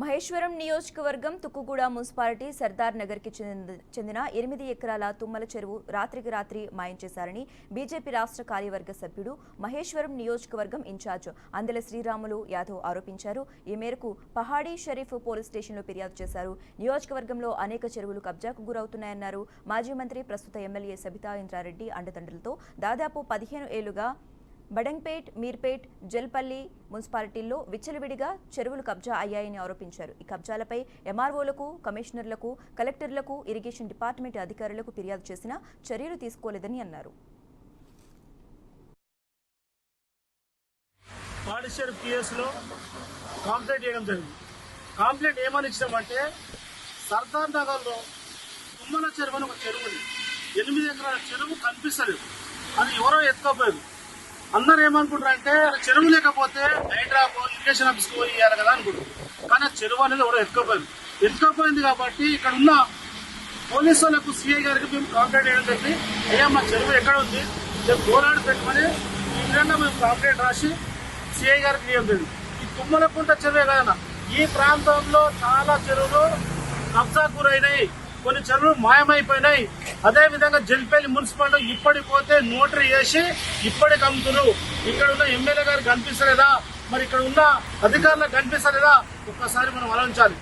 మహేశ్వరం నియోజకవర్గం తుక్కుగూడ మున్సిపాలిటీ సర్దార్ నగర్కి చెందిన- చెందిన ఎనిమిది ఎకరాల తుమ్మల చెరువు రాత్రికి రాత్రి మాయం చేశారని బీజేపీ రాష్ట్ర కార్యవర్గ సభ్యుడు మహేశ్వరం నియోజకవర్గం ఇన్ఛార్జ్ అందెల శ్రీరాములు యాదవ్ ఆరోపించారు. ఈ మేరకు పహాడీ షరీఫ్ పోలీస్ స్టేషన్లో ఫిర్యాదు చేశారు. నియోజకవర్గంలో అనేక చెరువులు కబ్జాకు గురవుతున్నాయన్నారు. మాజీ మంత్రి ప్రస్తుత ఎమ్మెల్యే సబితా ఇంద్రారెడ్డి అండదండలతో దాదాపు పదిహేను ఏళ్ళుగా బడంగ్పేట్ మీర్పేట్ జల్పల్లి మున్సిపాలిటీల్లో విచ్చలవిడిగా చెరువులు కబ్జా అయ్యాయని ఆరోపించారు. ఈ కబ్జాలపై ఎంఆర్ఓలకు కమిషనర్లకు కలెక్టర్లకు ఇరిగేషన్ డిపార్ట్మెంట్ అధికారులకు ఫిర్యాదు చేసినా చర్యలు తీసుకోలేదని అన్నారు. పాడిషర్ పిఎస్లో కాంప్లైంట్ చేయడం జరిగింది. కాంప్లైంట్ ఏమని ఇచ్చామంటే సర్దార్ నగర్లో తుమ్మల చెరువు అని ఒక చెరువు ఎనిమిది ఎకరాల చెరువు కనిపిస్తలేదు. అది ఎవరో ఎత్తుకోపోయారు. అందరు ఏమనుకుంటారంటే చెరువు లేకపోతే హైడ్రాప్ ఇరిగేషన్ ఆఫీస్కి పోయి ఇవ్వాలి కదా అనుకుంటారు. కానీ ఆ చెరువు అనేది ఎవరో ఎత్తుకపోయింది. ఎత్తుకపోయింది కాబట్టి ఇక్కడ ఉన్న పోలీసు వాళ్ళకు సిఐ గారికి మేము కాంప్లైంట్ చేయడం జరిగింది. అయ్యా మా చెరువు ఎక్కడ ఉంది? మేము పోరాడు పెట్టుకొని ఈ విధంగా మేము కాంప్లైంట్ రాసి సిఐ గారికి ఇవ్వడం జరిగింది. ఈ తుమ్మలకుంట చెరువే కదన్నా ఈ ప్రాంతంలో చాలా చెరువులు కబ్జా గురైనాయి. కొన్ని చెరువులు మాయమైపోయినాయి. అదే విధంగా జల్పల్లి మున్సిపాలిటీ ఇప్పటికి పోతే నోటరీ చేసి ఇప్పటికి అమ్ముతున్నారు. ఇక్కడ ఉన్న ఎమ్మెల్యే గారు కనిపిస్తలేదా? మరి ఇక్కడ ఉన్న అధికారులకు కనిపిస్తలేదా? ఒక్కసారి మనం ఆలోచించాలి.